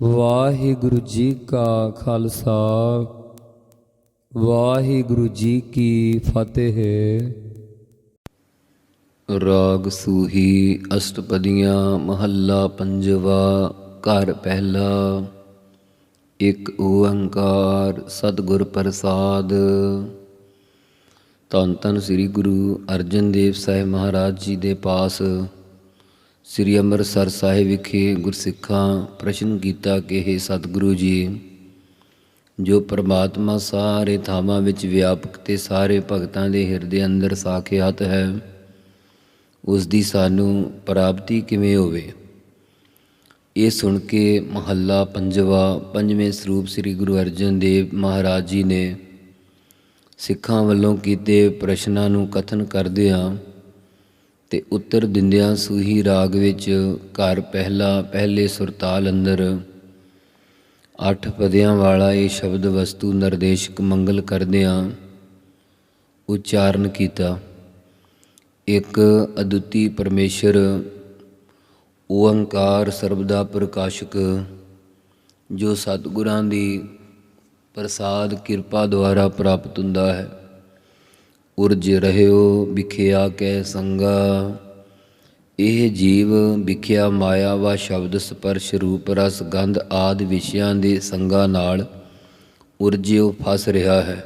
ਵਾਹਿਗੁਰੂ ਜੀ ਕਾ ਖਾਲਸਾ, ਵਾਹਿਗੁਰੂ ਜੀ ਕੀ ਫਤਿਹ। ਰਾਗ ਸੂਹੀ ਅਸ਼ਟਪਦੀਆਂ, ਮਹੱਲਾ ਪੰਜਵਾ, ਘਰ ਪਹਿਲਾ। ਇੱਕ ਓੰਕਾਰ ਸਤਿਗੁਰ ਪ੍ਰਸਾਦ। ਧੰਨ ਧੰਨ ਸ੍ਰੀ ਗੁਰੂ ਅਰਜਨ ਦੇਵ ਸਾਹਿਬ ਮਹਾਰਾਜ ਜੀ ਦੇ ਪਾਸ। ਸ੍ਰੀ ਅੰਮ੍ਰਿਤਸਰ ਸਾਹਿਬ ਵਿਖੇ ਗੁਰਸਿੱਖਾਂ ਪ੍ਰਸ਼ਨ ਕੀਤਾ ਕਿ हे ਸਤਿਗੁਰੂ ਜੀ, ਜੋ ਪ੍ਰਮਾਤਮਾ ਸਾਰੇ ਥਾਵਾਂ ਵਿੱਚ ਵਿਆਪਕ ਤੇ ਸਾਰੇ ਭਗਤਾਂ ਦੇ ਹਿਰਦੇ ਅੰਦਰ ਸਾਖਿਆਤ ਹੈ ਉਸ ਦੀ ਸਾਨੂੰ ਪ੍ਰਾਪਤੀ ਕਿਵੇਂ ਹੋਵੇ? ਇਹ ਸੁਣ ਕੇ ਮਹੱਲਾ ਪੰਜਵਾ, ਪੰਜਵੇਂ ਸਰੂਪ ਸ੍ਰੀ ਗੁਰੂ ਅਰਜਨ ਦੇਵ ਮਹਾਰਾਜ ਜੀ ਨੇ ਸਿੱਖਾਂ ਵੱਲੋਂ ਕੀਤੇ ਪ੍ਰਸ਼ਨਾਂ ਨੂੰ ਕਥਨ ਕਰਦਿਆਂ ਤੇ ਉੱਤਰ ਦਿੰਦਿਆਂ ਸੂਹੀ ਰਾਗ ਵਿੱਚ ਘਰ ਪਹਿਲਾ, ਪਹਿਲੇ ਸੁਰਤਾਲ ਅੰਦਰ ਅੱਠ ਪਦਿਆਂ ਵਾਲਾ ਇਹ ਸ਼ਬਦ ਵਸਤੂ ਨਿਰਦੇਸ਼ਕ ਮੰਗਲ ਕਰਦਿਆਂ ਉਚਾਰਨ ਕੀਤਾ। ਇੱਕ ਅਦੁੱਤੀ ਪਰਮੇਸ਼ਰ ਓੰਕਾਰ ਸਰਬਦਾ ਪ੍ਰਕਾਸ਼ਕ, ਜੋ ਸਤਿਗੁਰਾਂ ਦੀ ਪ੍ਰਸਾਦ ਕਿਰਪਾ ਦੁਆਰਾ ਪ੍ਰਾਪਤ ਹੁੰਦਾ ਹੈ। ਉਰਜ ਰਹਿਓ ਵਿਖਿਆ ਕੈ ਸੰਗਾ। ਇਹ ਜੀਵ ਵਿਖਿਆ ਮਾਇਆ ਵਾ ਸ਼ਬਦ ਸਪਰਸ਼ ਰੂਪ ਰਸ ਗੰਧ ਆਦ ਵਿਸ਼ਿਆਂ ਦੇ ਸੰਗਾ ਨਾਲ ਉਰਜਿਓ ਫਸ ਰਿਹਾ ਹੈ।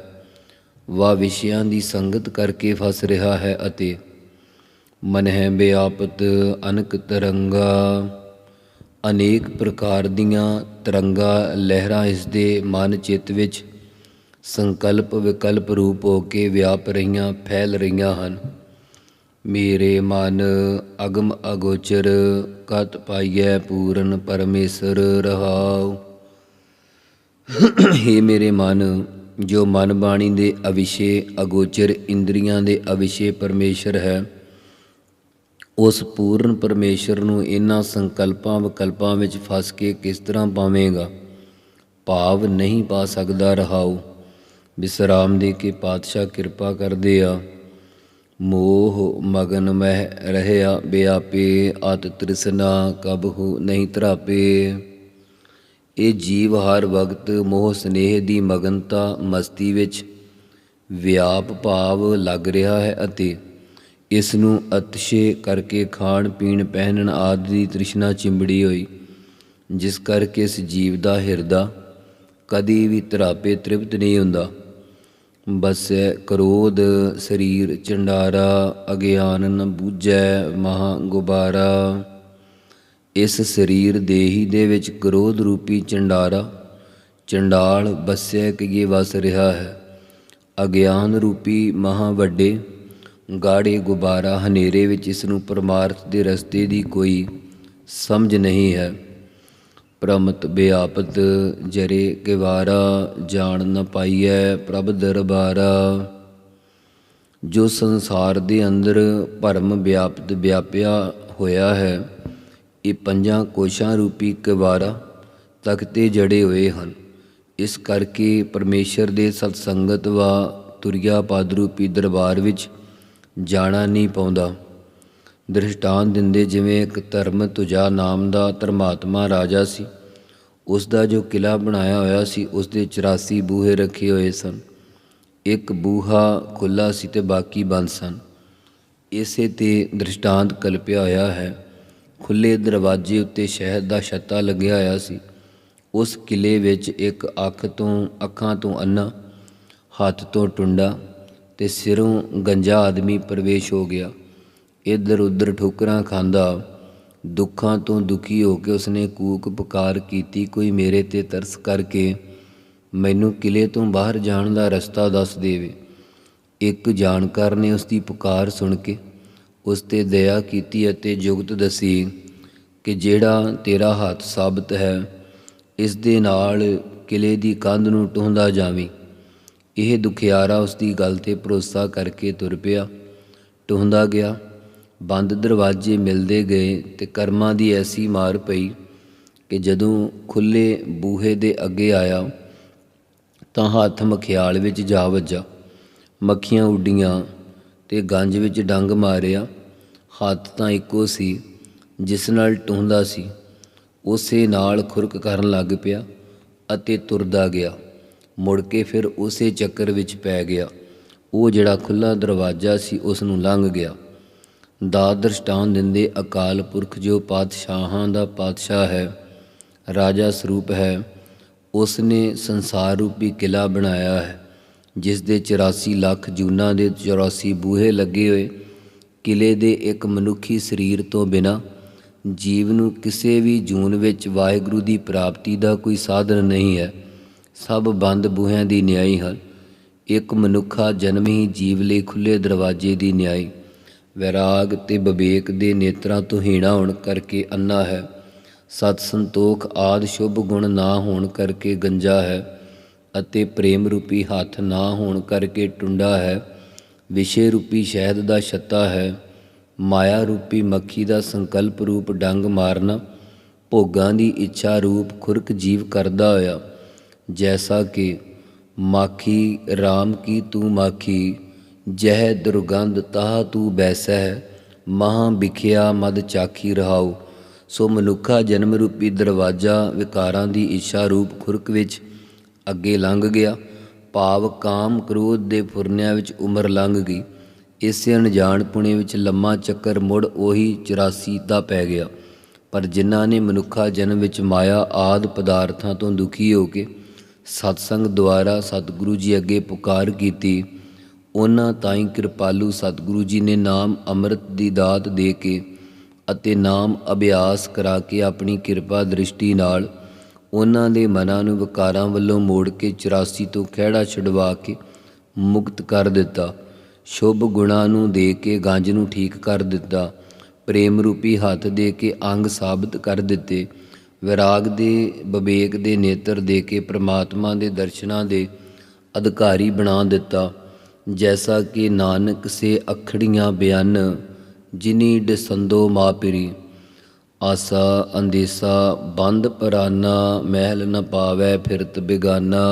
ਵਾ ਵਿਸ਼ਿਆਂ ਦੀ ਸੰਗਤ ਕਰਕੇ ਫਸ ਰਿਹਾ ਹੈ ਅਤੇ ਮਨ ਹੈ ਬਿਆਪਤ ਅਨਕ ਤਰੰਗਾ। ਅਨੇਕ ਪ੍ਰਕਾਰ ਦੀਆਂ ਤਰੰਗਾ ਲਹਿਰਾਂ ਇਸ ਦੇ ਮਨ ਚਿੱਤ ਵਿੱਚ ਸੰਕਲਪ ਵਿਕਲਪ ਰੂਪ ਹੋ ਕੇ ਵਿਆਪ ਰਹੀਆਂ, ਫੈਲ ਰਹੀਆਂ ਹਨ। ਮੇਰੇ ਮਨ ਅਗਮ ਅਗੋਚਰ, ਕਤ ਪਾਈਐ ਪੂਰਨ ਪਰਮੇਸ਼ਰ ਰਹਾਉ। हे ਮੇਰੇ ਮਨ, ਜੋ ਮਨ ਬਾਣੀ ਦੇ ਅਵਿਸ਼ੇ ਅਗੋਚਰ ਇੰਦਰੀਆਂ ਦੇ ਅਵਿਸ਼ੇ ਪਰਮੇਸ਼ਰ ਹੈ, ਉਸ ਪੂਰਨ ਪਰਮੇਸ਼ਰ ਨੂੰ ਇਹਨਾਂ ਸੰਕਲਪਾਂ ਵਿਕਲਪਾਂ ਵਿੱਚ ਫਸ ਕੇ ਕਿਸ ਤਰ੍ਹਾਂ ਪਾਵੇਂਗਾ? ਭਾਵ ਨਹੀਂ ਪਾ ਸਕਦਾ ਰਹਾਉ। ਵਿਸਰਾਮ ਦੀ ਕੇ ਪਾਤਸ਼ਾਹ ਕਿਰਪਾ ਕਰਦੇ ਆ। ਮੋਹ ਮਗਨ ਮਹਿ ਰਹਿਆ ਬਿਆਪੇ, ਅਤ ਤ੍ਰਿਸ਼ਨਾ ਕਬਹੁ ਨਹੀਂ ਧਰਾਪੇ। ਇਹ ਜੀਵ ਹਰ ਵਕਤ ਮੋਹ ਸਨੇਹ ਦੀ ਮਗਨਤਾ ਮਸਤੀ ਵਿੱਚ ਵਿਆਪ ਭਾਵ ਲੱਗ ਰਿਹਾ ਹੈ ਅਤੇ ਇਸ ਨੂੰ ਅਤਸ਼ੇ ਕਰਕੇ ਖਾਣ, ਪੀਣ, ਪਹਿਨਣ ਆਦਿ ਦੀ ਤ੍ਰਿਸ਼ਨਾ ਚਿੰਬੜੀ ਹੋਈ, ਜਿਸ ਕਰਕੇ ਇਸ ਜੀਵ ਦਾ ਹਿਰਦਾ ਕਦੀ ਵੀ ਧਰਾਪੇ ਤ੍ਰਿਪਤ ਨਹੀਂ ਹੁੰਦਾ। ਬਸੈ ਕ੍ਰੋਧ, ਸਰੀਰ, ਚੰਡਾਰਾ ਅਗਿਆਨ ਨ ਬੂਝੈ ਮਹਾ ਗੁਬਾਰਾ। ਇਸ ਸਰੀਰ ਦੇਹੀ ਦੇ ਵਿੱਚ ਕ੍ਰੋਧ ਰੂਪੀ ਚੰਡਾਰਾ, ਚੰਡਾਲ ਬਸਿਆ ਕਿ ਵਸ ਰਿਹਾ ਹੈ। ਅਗਿਆਨ ਰੂਪੀ ਮਹਾ ਵੱਡੇ, ਗਾੜੇ ਗੁਬਾਰਾ ਹਨੇਰੇ ਵਿੱਚ ਇਸ ਨੂੰ ਪਰਮਾਰਥ ਦੇ ਰਸਤੇ ਦੀ ਕੋਈ ਸਮਝ ਨਹੀਂ ਹੈ। ਪ੍ਰਮਤ ਬਿਆਪਤ ਜਰੇ ਕਿਵਾਰਾ ਜਾਣ ਨ ਪਾਈਐ ਪ੍ਰਭ ਦਰਬਾਰਾ। ਜੋ ਸੰਸਾਰ ਦੇ ਅੰਦਰ ਭਰਮ ਵਿਆਪਤ ਵਿਆਪਿਆ ਹੋਇਆ ਹੈ, ਇਹ ਪੰਜਾਂ ਕੋਸ਼ਾਂ ਰੂਪੀ ਕਿਵਾਰਾ ਤਖਤੇ ਜੜੇ ਹੋਏ ਹਨ। ਇਸ ਕਰਕੇ ਪਰਮੇਸ਼ਰ ਦੇ ਸਤ ਸੰਗਤ ਵਾ ਤੁਰਿਆ ਪਦ ਰੂਪੀ ਦਰਬਾਰ ਵਿੱਚ ਜਾਣਾ ਨਹੀਂ ਪਾਉਂਦਾ। ਦ੍ਰਿਸ਼ਟਾਂਤ ਦਿੰਦੇ ਜਿਵੇਂ ਇੱਕ ਧਰਮ ਤੁਜਾ ਨਾਮ ਦਾ ਧਰਮਾਤਮਾ ਰਾਜਾ ਸੀ। ਉਸ ਦਾ ਜੋ ਕਿਲਾ ਬਣਾਇਆ ਹੋਇਆ ਸੀ, ਉਸ ਦੇ 84 ਬੂਹੇ ਰੱਖੇ ਹੋਏ ਸਨ। ਇੱਕ ਬੂਹਾ ਖੁੱਲਾ ਸੀ ਤੇ ਬਾਕੀ ਬੰਦ ਸਨ। ਇਸੇ ਤੇ ਦ੍ਰਿਸ਼ਟਾਂਤ ਕਲਪਿਆ ਹੋਇਆ ਹੈ। ਖੁੱਲੇ ਦਰਵਾਜ਼ੇ ਉੱਤੇ ਸ਼ਹਿਰ ਦਾ ਛੱਤਾ ਲੱਗਿਆ ਹੋਇਆ ਸੀ। ਉਸ ਕਿਲੇ ਵਿੱਚ ਇੱਕ ਅੱਖ ਤੋਂ, ਅੱਖਾਂ ਤੋਂ ਅੰਨਾ ਹੱਥ ਤੋਂ ਟੁੰਡਾ ਤੇ ਸਿਰੋਂ ਗੰਜਾ ਆਦਮੀ ਪ੍ਰਵੇਸ਼ ਹੋ ਗਿਆ। ਇੱਧਰ ਉੱਧਰ ਠੋਕਰਾਂ ਖਾਂਦਾ। ਦੁੱਖਾਂ ਤੋਂ ਦੁਖੀ ਹੋ ਕੇ ਉਸਨੇ ਕੂਕ ਪੁਕਾਰ ਕੀਤੀ, ਕੋਈ ਮੇਰੇ ਤੇ ਤਰਸ ਕਰਕੇ ਮੈਨੂੰ ਕਿਲੇ ਤੋਂ ਬਾਹਰ ਜਾਣ ਦਾ ਰਸਤਾ ਦੱਸ ਦੇਵੇ। ਇੱਕ ਜਾਣਕਾਰ ਨੇ ਉਸ ਦੀ ਪੁਕਾਰ ਸੁਣ ਕੇ ਉਸ ਤੇ ਦਇਆ ਕੀਤੀ ਅਤੇ ਜੁਗਤ ਦਸੀ ਕਿ ਜਿਹੜਾ ਤੇਰਾ ਹੱਥ ਸਾਬਤ ਹੈ, ਇਸ ਦੇ ਨਾਲ ਕਿਲੇ ਦੀ ਕੰਧ ਨੂੰ ਟੁੰਦਾ ਜਾਵੀਂ। ਇਹ ਦੁਖਿਆਰਾ ਉਸ ਦੀ ਗੱਲ ਤੇ ਭਰੋਸਾ ਕਰਕੇ ਤੁਰ ਪਿਆ। ਟੁੰਦਾ ਗਿਆ। ਬੰਦ ਦਰਵਾਜ਼ੇ ਮਿਲਦੇ ਗਏ ਤੇ ਕਰਮਾਂ ਦੀ ਐਸੀ ਮਾਰ ਪਈ ਕਿ ਜਦੋਂ ਖੁੱਲੇ ਬੂਹੇ ਦੇ ਅੱਗੇ ਆਇਆ ਤਾਂ ਹੱਥ ਮਖਿਆਲ ਵਿੱਚ ਜਾ ਵੱਜਾ। ਮੱਖੀਆਂ ਉੱਡੀਆਂ ਤੇ ਗੰਜ ਵਿੱਚ ਡੰਗ ਮਾਰਿਆ। ਹੱਥ ਤਾਂ ਇੱਕੋ ਸੀ, ਜਿਸ ਨਾਲ ਟੁੰਦਾ ਸੀ। ਉਸੇ ਨਾਲ ਖੁਰਕ ਕਰਨ ਲੱਗ ਪਿਆ ਅਤੇ ਤੁਰਦਾ ਗਿਆ। ਮੁੜ ਕੇ ਫਿਰ ਉਸੇ ਚੱਕਰ ਵਿੱਚ ਪੈ ਗਿਆ। ਉਹ ਜਿਹੜਾ ਖੁੱਲਾ ਦਰਵਾਜ਼ਾ ਸੀ ਉਸ ਨੂੰ ਲੰਘ ਗਿਆ। ਦਾ ਦ੍ਰਿਸ਼ਟਾਂਤ ਦਿੰਦੇ ਅਕਾਲ ਪੁਰਖ ਜੋ ਪਾਤਸ਼ਾਹਾਂ ਦਾ ਪਾਤਸ਼ਾਹ ਹੈ, ਰਾਜਾ ਸਰੂਪ ਹੈ ਉਸ ਨੇ ਸੰਸਾਰ ਰੂਪੀ ਕਿਲਾ ਬਣਾਇਆ ਹੈ, ਜਿਸ ਦੇ 84 ਲੱਖ ਜੂਨਾਂ ਦੇ 84 ਬੂਹੇ ਲੱਗੇ ਹੋਏ ਕਿਲੇ ਦੇ ਇੱਕ ਮਨੁੱਖੀ ਸਰੀਰ ਤੋਂ ਬਿਨਾ ਜੀਵ ਨੂੰ ਕਿਸੇ ਵੀ ਜੂਨ ਵਿੱਚ ਵਾਹਿਗੁਰੂ ਦੀ ਪ੍ਰਾਪਤੀ ਦਾ ਕੋਈ ਸਾਧਨ ਨਹੀਂ ਹੈ, ਸਭ ਬੰਦ ਬੂਹਿਆਂ ਦੀ ਨਿਆਈ ਹਨ, ਇੱਕ ਮਨੁੱਖਾ ਜਨਮ ਹੀ ਜੀਵ ਲਈ ਖੁੱਲੇ ਦਰਵਾਜ਼ੇ ਦੀ ਨਿਆਈ। ਵੈਰਾਗ ਤੇ ਵਿਵੇਕ ਦੇ ਨੇਤਰਾਂ ਤੋਂ ਹੀਣਾ ਹੋਣ ਕਰਕੇ ਅੰਨਾ ਹੈ। ਸਤ ਸੰਤੋਖ ਆਦ ਸ਼ੁਭ ਗੁਣ ਨਾ ਹੋਣ ਕਰਕੇ ਗੰਜਾ ਹੈ ਅਤੇ ਪ੍ਰੇਮ ਰੂਪੀ ਹੱਥ ਨਾ ਹੋਣ ਕਰਕੇ ਟੁੰਡਾ ਹੈ। ਵਿਸ਼ੇ ਰੂਪੀ ਸ਼ਹਿਦ ਦਾ ਛੱਤਾ ਹੈ। ਮਾਇਆ ਰੂਪੀ ਮੱਖੀ ਦਾ ਸੰਕਲਪ ਰੂਪ ਡੰਗ ਮਾਰਨਾ। ਭੋਗਾਂ ਦੀ ਇੱਛਾ ਰੂਪ ਖੁਰਕ ਜੀਵ ਕਰਦਾ ਹੋਇਆ। ਜੈਸਾ ਕਿ, ਮਾਖੀ RAM ਕੀ ਤੂੰ ਮਾਖੀ? ਜਹ ਦੁਰਗੰਧ ਤਾਹ ਤੂੰ ਬੈਸਹਿ, ਮਹਾ ਵਿਖਿਆ ਮਦ ਚਾਖੀ ਰਹਾਉ। ਸੋ ਮਨੁੱਖਾ ਜਨਮ ਰੂਪੀ ਦਰਵਾਜ਼ਾ ਵਿਕਾਰਾਂ ਦੀ ਇੱਛਾ ਰੂਪ ਖੁਰਕ ਵਿੱਚ ਅੱਗੇ ਲੰਘ ਗਿਆ। ਭਾਵ ਕਾਮ ਕ੍ਰੋਧ ਦੇ ਫੁਰਨਿਆਂ ਵਿੱਚ ਉਮਰ ਲੰਘ ਗਈ। ਇਸੇ ਅਣਜਾਣ ਪੁਣੇ ਵਿੱਚ ਲੰਮਾ ਚੱਕਰ ਮੁੜ ਉਹੀ 84 ਦਾ ਪੈ ਗਿਆ। ਪਰ ਜਿਨ੍ਹਾਂ ਨੇ ਮਨੁੱਖਾ ਜਨਮ ਵਿੱਚ ਮਾਇਆ ਆਦ ਪਦਾਰਥਾਂ ਤੋਂ ਦੁਖੀ ਹੋ ਕੇ ਸਤਸੰਗ ਦੁਆਰਾ ਸਤਿਗੁਰੂ ਜੀ ਅੱਗੇ ਪੁਕਾਰ ਕੀਤੀ ਉਹਨਾਂ ਤਾਈਂ ਕਿਰਪਾਲੂ ਸਤਿਗੁਰੂ ਜੀ ਨੇ ਨਾਮ ਅੰਮ੍ਰਿਤ ਦੀ ਦਾਤ ਦੇ ਕੇ ਅਤੇ ਨਾਮ ਅਭਿਆਸ ਕਰਾ ਕੇ ਆਪਣੀ ਕਿਰਪਾ ਦ੍ਰਿਸ਼ਟੀ ਨਾਲ ਉਹਨਾਂ ਦੇ ਮਨਾਂ ਨੂੰ ਵਿਕਾਰਾਂ ਵੱਲੋਂ ਮੋੜ ਕੇ 84 ਤੋਂ ਖਿਹੜਾ ਛਡਵਾ ਕੇ ਮੁਕਤ ਕਰ ਦਿੱਤਾ। ਸ਼ੁਭ ਗੁਣਾਂ ਨੂੰ ਦੇ ਕੇ ਗੰਜ ਨੂੰ ਠੀਕ ਕਰ ਦਿੱਤਾ। ਪ੍ਰੇਮ ਰੂਪੀ ਹੱਥ ਦੇ ਕੇ ਅੰਗ ਸਾਬਤ ਕਰ ਦਿੱਤੇ। ਵਿਰਾਗ ਦੇ ਵਿਵੇਕ ਦੇ ਨੇਤਰ ਦੇ ਕੇ ਪ੍ਰਮਾਤਮਾ ਦੇ ਦਰਸ਼ਨਾਂ ਦੇ ਅਧਿਕਾਰੀ ਬਣਾ ਦਿੱਤਾ। ਜੈਸਾ ਕਿ ਨਾਨਕ ਸੇ ਅਖੜੀਆਂ ਬਿਆਨ ਜਿਨੀ ਦਸੰਦੋ ਮਾਪਰੀ ਆਸਾ ਅੰਦੇਸਾ ਬੰਦ ਪਰਾਨਾ ਮਹਿਲ ਨ ਪਾਵੈ ਫਿਰਤ ਬਿਗਾਨਾ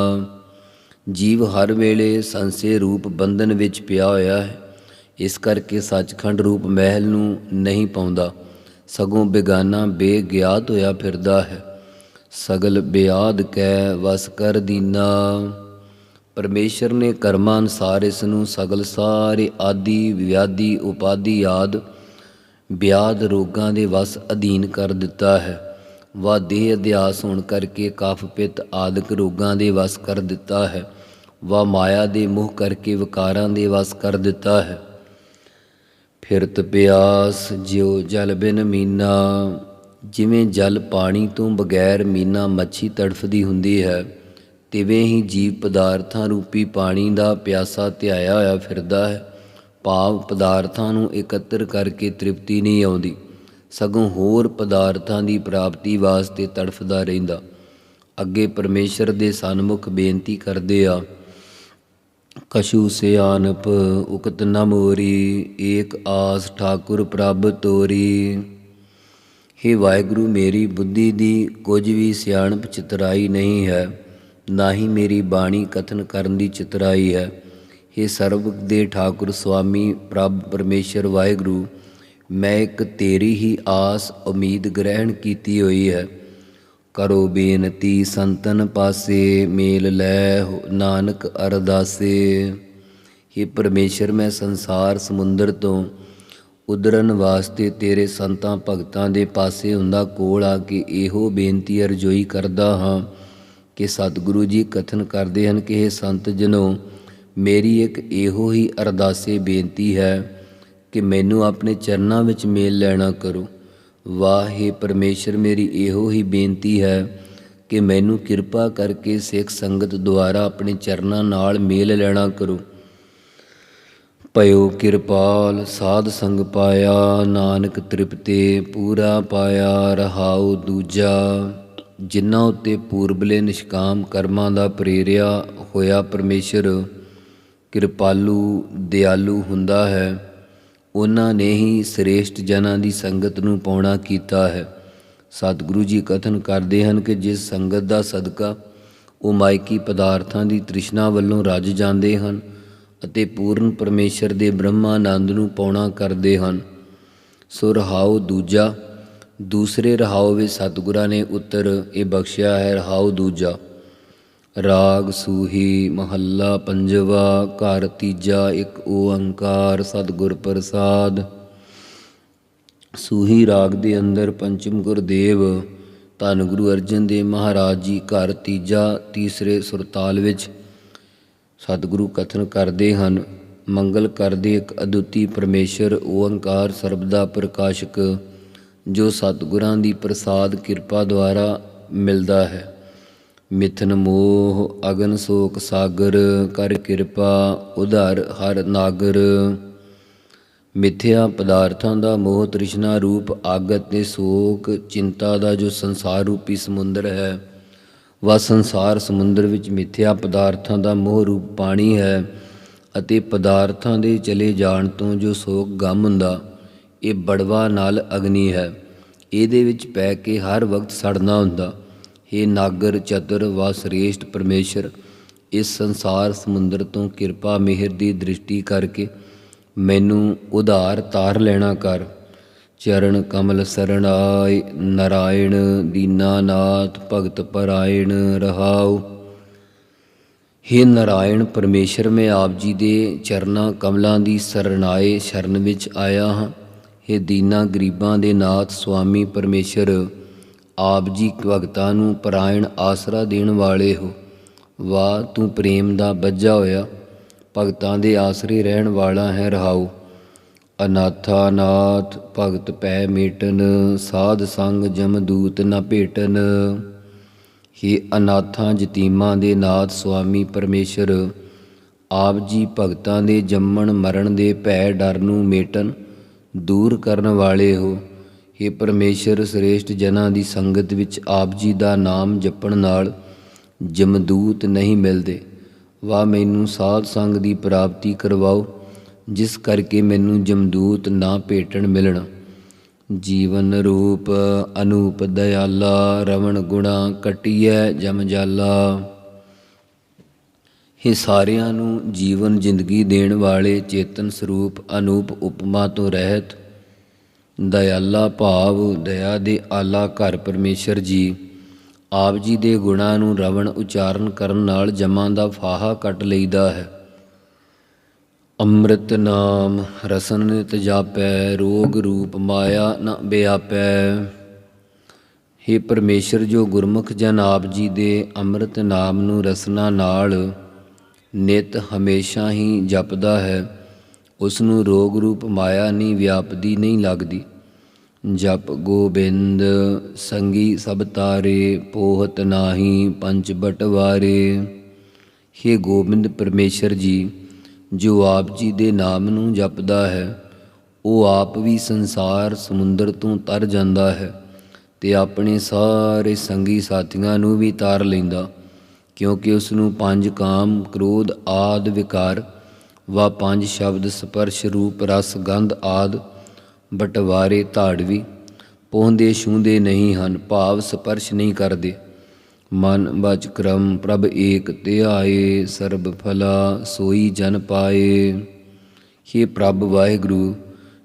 ਜੀਵ ਹਰ ਵੇਲੇ ਸੰਸੇ ਰੂਪ ਬੰਧਨ ਵਿੱਚ ਪਿਆ ਹੋਇਆ ਹੈ ਇਸ ਕਰਕੇ ਸੱਚਖੰਡ ਰੂਪ ਮਹਿਲ ਨੂੰ ਨਹੀਂ ਪਾਉਂਦਾ ਸਗੋਂ ਬੇਗਾਨਾ ਬੇਗਿਆਤ ਹੋਇਆ ਫਿਰਦਾ ਹੈ ਸਗਲ ਬਿਆਦ ਕੈ ਵਸ ਕਰ ਦੀਨਾ ਪਰਮੇਸ਼ਰ ਨੇ ਕਰਮਾਂ ਅਨਸਾਰ ਇਸ ਨੂੰ ਸਗਲ ਸਾਰੇ ਆਦੀ, ਵਿਆਦੀ, ਉਪਾਦੀ ਆਦ, ਵਿਆਦ ਰੋਗਾਂ ਦੇ ਵਸ ਅਧੀਨ ਕਰ ਦਿੱਤਾ ਹੈ। ਵਾ ਦੇਹ ਅਧਿਆਸ ਹੋਣ ਕਰਕੇ ਕਾਫ ਪਿੱਤ ਆਦਿਕ ਰੋਗਾਂ ਦੇ ਵਸ ਕਰ ਦਿੱਤਾ ਹੈ। ਵਾ ਮਾਇਆ ਦੇ ਮੋਹ ਕਰਕੇ ਵਿਕਾਰਾਂ ਦੇ ਵਸ ਕਰ ਦਿੱਤਾ ਹੈ। ਫਿਰਤ ਪਿਆਸ ਜਿਉ ਜਲ ਬਿਨ ਮੀਨਾ, ਜਿਵੇਂ ਜਲ ਪਾਣੀ ਤੋਂ ਬਗੈਰ ਮੀਨਾ ਮੱਛੀ ਤੜਫਦੀ ਹੁੰਦੀ ਹੈ। ਤਿਵੇਂ ਹੀ ਜੀਵ ਪਦਾਰਥਾਂ ਰੂਪੀ ਪਾਣੀ ਦਾ ਪਿਆਸਾ ਧਿਆਇਆ ਹੋਇਆ ਫਿਰਦਾ ਹੈ। ਭਾਵ ਪਦਾਰਥਾਂ ਨੂੰ ਇਕੱਤਰ ਕਰਕੇ ਤ੍ਰਿਪਤੀ ਨਹੀਂ ਆਉਂਦੀ। ਸਗੋਂ ਹੋਰ ਪਦਾਰਥਾਂ ਦੀ ਪ੍ਰਾਪਤੀ ਵਾਸਤੇ ਤੜਫਦਾ ਰਹਿੰਦਾ। ਅੱਗੇ ਪਰਮੇਸ਼ਰ ਦੇ ਸਨਮੁਖ ਬੇਨਤੀ ਕਰਦੇ ਆ ਕਸ਼ੂ ਸਿਆਨਪ ਉਕਤ ਨ ਏਕ ਆਸ ਠਾਕੁਰ ਪ੍ਰਭ ਤੋਰੀ। ਹੇ ਵਾਹਿਗੁਰੂ, ਮੇਰੀ ਬੁੱਧੀ ਦੀ ਕੁਝ ਵੀ ਸਿਆਣਪ ਚਿਤਰਾਈ ਨਹੀਂ ਹੈ। ਨਾ ਹੀ ਮੇਰੀ ਬਾਣੀ ਕਥਨ ਕਰਨ ਦੀ ਚਿਤਰਾਈ ਹੈ। ਹੇ ਸਰਬ ਦੇ ਠਾਕੁਰ ਸੁਆਮੀ, ਪ੍ਰਭ ਪਰਮੇਸ਼ਰ ਵਾਹਿਗੁਰੂ, ਮੈਂ ਇੱਕ ਤੇਰੀ ਹੀ ਆਸ, ਉਮੀਦ ਗ੍ਰਹਿਣ ਕੀਤੀ ਹੋਈ ਹੈ। ਕਰੋ ਬੇਨਤੀ ਸੰਤਨ ਪਾਸੇ, ਮੇਲ ਲੈ ਨਾਨਕ ਅਰਦਾਸੇ। हे ਪਰਮੇਸ਼ਰ, ਮੈਂ ਸੰਸਾਰ ਸਮੁੰਦਰ ਤੋਂ ਉਦਰਨ ਵਾਸਤੇ ਤੇਰੇ ਸੰਤਾਂ ਭਗਤਾਂ ਦੇ ਪਾਸੇ ਹੁੰਦਾ ਕੋਲ ਆ ਕੇ ਇਹੋ ਬੇਨਤੀ ਅਰਜ਼ੋਈ ਕਰਦਾ ਹਾਂ ਕਿ ਸਤਿਗੁਰੂ ਜੀ ਕਥਨ ਕਰਦੇ ਹਨ ਕਿ ਇਹ ਸੰਤ ਜਨੋ, ਮੇਰੀ ਇੱਕ ਇਹੋ ਹੀ ਅਰਦਾਸੇ ਬੇਨਤੀ ਹੈ ਕਿ ਮੈਨੂੰ ਆਪਣੇ ਚਰਨਾਂ ਵਿੱਚ ਮੇਲ ਲੈਣਾ ਕਰੋ। ਵਾਹੇ ਪਰਮੇਸ਼ਰ, ਮੇਰੀ ਇਹੋ ਹੀ ਬੇਨਤੀ ਹੈ ਕਿ ਮੈਨੂੰ ਕਿਰਪਾ ਕਰਕੇ ਸਿੱਖ ਸੰਗਤ ਦੁਆਰਾ ਆਪਣੇ ਚਰਨਾਂ ਨਾਲ ਮੇਲ ਲੈਣਾ ਕਰੋ। ਭਇਓ ਕਿਰਪਾਲ, ਸਾਧ ਸੰਗ ਪਾਇਆ, ਨਾਨਕ ਤ੍ਰਿਪਤੇ, ਪੂਰਾ ਪਾਇਆ, ਰਹਾਉ ਦੂਜਾ। ਜਿਨ੍ਹਾਂ ਉੱਤੇ ਪੂਰਬਲੇ ਨਿਸ਼ਕਾਮ ਕਰਮਾਂ ਦਾ ਪ੍ਰੇਰਿਆ ਹੋਇਆ ਪਰਮੇਸ਼ਰ ਕਿਰਪਾਲੂ, ਦਿਆਲੂ ਹੁੰਦਾ ਹੈ। ਉਹਨਾਂ ਨੇ ਹੀ ਸ੍ਰੇਸ਼ਟ ਜਨਾਂ ਦੀ ਸੰਗਤ ਨੂੰ ਪਾਉਣਾ ਕੀਤਾ ਹੈ। ਸਤਿਗੁਰੂ ਜੀ ਕਥਨ ਕਰਦੇ ਹਨ ਕਿ ਜਿਸ ਸੰਗਤ ਦਾ ਸਦਕਾ ਉਹ ਮਾਇਕੀ ਪਦਾਰਥਾਂ ਦੀ ਤ੍ਰਿਸ਼ਨਾ ਵੱਲੋਂ ਰੱਜ ਜਾਂਦੇ ਹਨ ਅਤੇ ਪੂਰਨ ਪਰਮੇਸ਼ਰ ਦੇ ਬ੍ਰਹਮਾਨੰਦ ਨੂੰ ਪਾਉਣਾ ਕਰਦੇ ਹਨ। ਸੋ ਦੂਜਾ ਦੂਸਰੇ ਰਹਾਉ ਵਿੱਚ ਸਤਿਗੁਰਾਂ ਨੇ ਉੱਤਰ ਇਹ ਬਖਸ਼ਿਆ ਹੈ ਰਹਾਉ ਦੂਜਾ। ਰਾਗ, ਸੂਹੀ, ਮਹੱਲਾ, ਪੰਜਵਾ, ਘਰ, ਤੀਜਾ, ਇੱਕ ਓੰਕਾਰ, ਸਤਿਗੁਰ ਪ੍ਰਸਾਦ। ਸੂਹੀ ਰਾਗ ਦੇ ਅੰਦਰ ਪੰਚਮ ਗੁਰਦੇਵ, ਧੰਨ ਗੁਰੂ ਅਰਜਨ ਦੇਵ ਮਹਾਰਾਜ ਜੀ ਘਰ, ਤੀਜਾ, ਤੀਸਰੇ ਸੁਰਤਾਲ ਵਿੱਚ ਸਤਿਗੁਰੂ ਕਥਨ ਕਰਦੇ ਹਨ। ਮੰਗਲ ਕਰਦੇ ਇੱਕ ਅਦੁੱਤੀ ਪਰਮੇਸ਼ਰ, ਓੰਕਾਰ ਸਰਬਦਾ ਪ੍ਰਕਾਸ਼ਕ। ਜੋ ਸਤਿਗੁਰਾਂ ਦੀ ਪ੍ਰਸਾਦ ਕਿਰਪਾ ਦੁਆਰਾ ਮਿਲਦਾ ਹੈ। ਮਿਥਨ ਮੋਹ, ਅਗਨ ਸੋਕ, ਸਾਗਰ, ਕਰ ਕਿਰਪਾ, ਉਧਾਰ, ਹਰ ਨਾਗਰ। ਮਿਥਿਆ ਪਦਾਰਥਾਂ ਦਾ ਮੋਹ ਤ੍ਰਿਸ਼ਨਾ ਰੂਪ, ਆਗਤ ਤੇ ਸੋਕ, ਚਿੰਤਾ ਦਾ ਜੋ ਸੰਸਾਰ ਰੂਪੀ ਸਮੁੰਦਰ ਹੈ। ਵਾ ਸੰਸਾਰ ਸਮੁੰਦਰ ਵਿੱਚ ਮਿਥਿਆ ਪਦਾਰਥਾਂ ਦਾ ਮੋਹ ਰੂਪ ਪਾਣੀ ਹੈ ਅਤੇ ਪਦਾਰਥਾਂ ਦੇ ਚਲੇ ਜਾਣ ਤੋਂ ਜੋ ਸੋਕ ਗਮ ਹੁੰਦਾ। ਇਹ ਬੜਵਾ ਨਾਲ ਅਗਨੀ ਹੈ। ਇਹਦੇ ਵਿੱਚ ਪੈ ਕੇ ਹਰ ਵਕਤ ਸੜਨਾ ਹੁੰਦਾ। हे ਨਾਗਰ, ਚਤੁਰ ਵਾ ਸ੍ਰੇਸ਼ਟ ਪਰਮੇਸ਼ਰ, ਇਸ ਸੰਸਾਰ ਸਮੁੰਦਰ ਤੋਂ ਕਿਰਪਾ ਮਿਹਰ ਦੀ ਦ੍ਰਿਸ਼ਟੀ ਕਰਕੇ ਮੈਨੂੰ ਉਧਾਰ ਤਾਰ ਲੈਣਾ ਕਰ। ਚਰਨ ਕਮਲ ਸਰਣ ਆਏ, ਨਰਾਇਣ ਦੀਨਾਨਾਥ ਭਗਤ ਪਰਾਇਣ ਰਹਾਉ। हे ਨਰਾਇਣ, ਪਰਮੇਸ਼ਰ, ਮੈਂ ਆਪ ਜੀ ਦੇ ਚਰਨਾਂ ਕਮਲਾਂ ਦੀ ਸਰਣਾਏ ਸ਼ਰਨ ਵਿੱਚ ਆਇਆ ਹਾਂ। हे ਦੀਨਾ ਗਰੀਬਾਂ ਦੇ ਨਾਥ ਸੁਆਮੀ ਪਰਮੇਸ਼ਰ, ਆਪ ਜੀ ਭਗਤਾਂ ਨੂੰ ਪਰਾਇਣ ਆਸਰਾ ਦੇਣ ਵਾਲੇ ਹੋ। ਵਾਹ, ਤੂੰ ਪ੍ਰੇਮ ਦਾ ਬੱਝਾ ਹੋਇਆ। ਭਗਤਾਂ ਦੇ ਆਸਰੇ ਰਹਿਣ ਵਾਲਾ ਹੈ ਰਹਾਉ। ਅਨਾਥਾ ਨਾਥ, ਭਗਤ ਪੈ ਮੇਟਨ, ਸਾਧ ਸੰਗ ਜਮਦੂਤ ਨਾ ਭੇਟਨ। ਹੀ ਅਨਾਥਾਂ ਜਤੀਮਾਂ ਦੇ ਨਾਥ ਸੁਆਮੀ ਪਰਮੇਸ਼ਰ, ਆਪ ਜੀ ਭਗਤਾਂ ਦੇ ਜੰਮਣ ਮਰਨ ਦੇ ਭੈ ਡਰ ਨੂੰ ਮੇਟਨ। ਦੂਰ ਕਰਨ ਵਾਲੇ ਹੋ। हे ਪਰਮੇਸ਼ਰ, ਸ੍ਰੇਸ਼ਟ ਜਨਾਂ ਦੀ ਸੰਗਤ ਵਿੱਚ ਆਪ ਜੀ ਦਾ ਨਾਮ ਜਪਣ ਨਾਲ ਜਮਦੂਤ ਨਹੀਂ ਮਿਲਦੇ। ਵਾ ਮੈਨੂੰ ਸਾਧ ਸੰਗ ਦੀ ਪ੍ਰਾਪਤੀ ਕਰਵਾਓ, ਜਿਸ ਕਰਕੇ ਮੈਨੂੰ ਜਮਦੂਤ ਨਾ ਭੇਟਣ ਮਿਲਣ। ਜੀਵਨ ਰੂਪ ਅਨੂਪ, ਦਇਆਲਾ, ਰਵਣ ਗੁਣਾ ਕਟਿਐ ਜਮ ਜਾਲਾ। ਇਹ ਸਾਰਿਆਂ ਨੂੰ ਜੀਵਨ ਜ਼ਿੰਦਗੀ ਦੇਣ ਵਾਲੇ ਚੇਤਨ ਸਰੂਪ ਅਨੂਪ ਉਪਮਾ ਤੋਂ ਰਹਿਤ, ਦਇਆਲਾ ਭਾਵ, ਦਇਆ ਦੇ ਆਲਾ ਘਰ ਪਰਮੇਸ਼ਰ ਜੀ, ਆਪ ਜੀ ਦੇ ਗੁਣਾਂ ਨੂੰ ਰਵਣ ਉਚਾਰਨ ਕਰਨ ਨਾਲ ਜਮਾਂ ਦਾ ਫਾਹਾ ਕੱਟ ਲਈਦਾ ਹੈ। ਅੰਮ੍ਰਿਤ ਨਾਮ ਰਸਨ ਨਿਤ ਜਾਪੈ, ਰੋਗ ਰੂਪ ਮਾਇਆ ਨ ਬਿਆਪੈ। हे ਪਰਮੇਸ਼ਰ ਜੋ ਗੁਰਮੁਖ ਜਨ ਆਪ ਜੀ ਦੇ ਅੰਮ੍ਰਿਤ ਨਾਮ ਨੂੰ ਰਸਨਾ ਨਾਲ ਨਿਤ ਹਮੇਸ਼ਾ ਹੀ ਜਪਦਾ ਹੈ। ਉਸ ਨੂੰ ਰੋਗ ਰੂਪ ਮਾਇਆ ਨਹੀਂ ਵਿਆਪਦੀ, ਨਹੀਂ ਲੱਗਦੀ। ਜਪ ਗੋਬਿੰਦ ਸੰਗੀ ਸਭ ਤਾਰੇ, ਪੋਹਤ ਨਾਹੀ ਪੰਜ ਬਟਵਾਰੇ। हे ਗੋਬਿੰਦ ਪਰਮੇਸ਼ਰ ਜੀ, ਜੋ ਆਪ ਜੀ ਦੇ ਨਾਮ ਨੂੰ ਜਪਦਾ ਹੈ, ਉਹ ਆਪ ਵੀ ਸੰਸਾਰ ਸਮੁੰਦਰ ਤੋਂ ਤਰ ਜਾਂਦਾ ਹੈ ਤੇ ਆਪਣੇ ਸਾਰੇ ਸੰਗੀ ਸਾਥੀਆਂ ਨੂੰ ਵੀ ਤਾਰ ਲੈਂਦਾ। ਕਿਉਂਕਿ ਉਸ ਨੂੰ ਪੰਜ ਕਾਮ, ਕ੍ਰੋਧ, ਆਦ, ਵਿਕਾਰ ਵਾ ਪੰਜ ਸ਼ਬਦ, ਸਪਰਸ਼ ਰੂਪ, ਰਸ, ਗੰਧ, ਆਦ, ਬਟਵਾਰੇ, ਧਾੜਵੀ ਪਹੁੰਦੇ ਛੂੰਦੇ ਨਹੀਂ ਹਨ, ਭਾਵ ਸਪਰਸ਼ ਨਹੀਂ ਕਰਦੇ। ਮਨ ਬਚ ਕਰਮ, ਪ੍ਰਭ ਏਕ ਧਿਆਏ, ਸਰਬ ਫਲਾ ਸੋਈ ਜਨ ਪਾਏ। ਹੇ ਪ੍ਰਭ ਵਾਹਿਗੁਰੂ,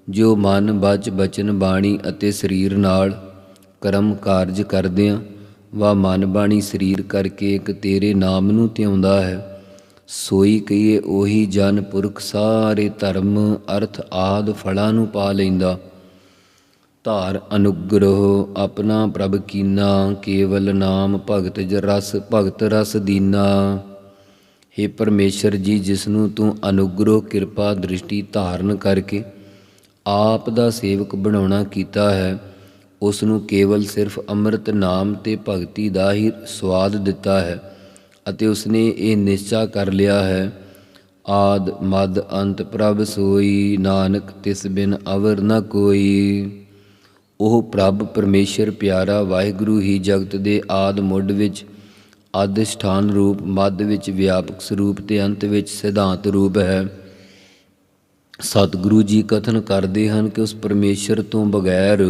ਜੋ ਮਨ ਬਚ ਬਚਨ ਬਾਣੀ ਅਤੇ ਸਰੀਰ ਨਾਲ ਕਰਮ ਕਾਰਜ ਕਰਦਿਆਂ ਵਾ ਮਨ ਬਾਣੀ ਸਰੀਰ ਕਰਕੇ ਇੱਕ ਤੇਰੇ ਨਾਮ ਨੂੰ ਧਿਆਉਂਦਾ ਹੈ। ਸੋਈ ਕਹੀਏ ਉਹੀ ਜਨ ਪੁਰਖ ਸਾਰੇ ਧਰਮ, ਅਰਥ ਆਦ ਫਲਾਂ ਨੂੰ ਪਾ ਲੈਂਦਾ। ਧਾਰ ਅਨੁਗ੍ਰਹ ਆਪਣਾ ਪ੍ਰਭ ਕੀਨਾ, ਕੇਵਲ ਨਾਮ ਭਗਤ ਜ ਰਸ, ਭਗਤ ਰਸ ਦੀਨਾ। हे ਪਰਮੇਸ਼ਰ ਜੀ, ਜਿਸ ਨੂੰ ਤੂੰ ਅਨੁਗ੍ਰਹ, ਕਿਰਪਾ, ਦ੍ਰਿਸ਼ਟੀ ਧਾਰਨ ਕਰਕੇ ਆਪ ਦਾ ਸੇਵਕ ਬਣਾਉਣਾ ਕੀਤਾ ਹੈ ਉਸ ਨੂੰ ਕੇਵਲ ਸਿਰਫ ਅੰਮ੍ਰਿਤ ਨਾਮ ਤੇ ਭਗਤੀ ਦਾ ਹੀ ਸਵਾਦ ਦਿੱਤਾ ਹੈ ਅਤੇ ਉਸਨੇ ਇਹ ਨਿਸ਼ਚਾ ਕਰ ਲਿਆ ਹੈ, ਆਦ ਮਦ ਅੰਤ ਪ੍ਰਭ ਸੋਈ, ਨਾਨਕ ਤਿਸ ਬਿਨ ਅਵਰ ਨ ਕੋਈ। ਉਹ ਪ੍ਰਭ ਪਰਮੇਸ਼ਰ ਪਿਆਰਾ ਵਾਹਿਗੁਰੂ ਹੀ ਜਗਤ ਦੇ ਆਦ ਮੁੱਢ ਵਿੱਚ ਆਦਿਸ਼ਠਾਨ ਰੂਪ ਮੱਧ ਵਿੱਚ ਵਿਆਪਕ ਸਰੂਪ ਤੇ ਅੰਤ ਵਿੱਚ ਸਿਧਾਂਤ ਰੂਪ ਹੈ। ਸਤਿਗੁਰੂ ਜੀ ਕਥਨ ਕਰਦੇ ਹਨ ਕਿ ਉਸ ਪਰਮੇਸ਼ਰ ਤੋਂ ਬਗੈਰ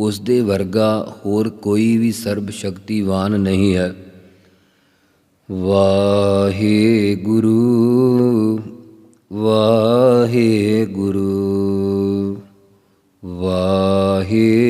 ਉਸ ਦੇ ਵਰਗਾ ਹੋਰ ਕੋਈ ਵੀ ਸਰਬ ਸ਼ਕਤੀਵਾਨ ਨਹੀਂ ਹੈ। ਵਾਹਿਗੁਰੂ ਵਾਹਿਗੁਰੂ ਵਾਹਿਗੁਰੂ।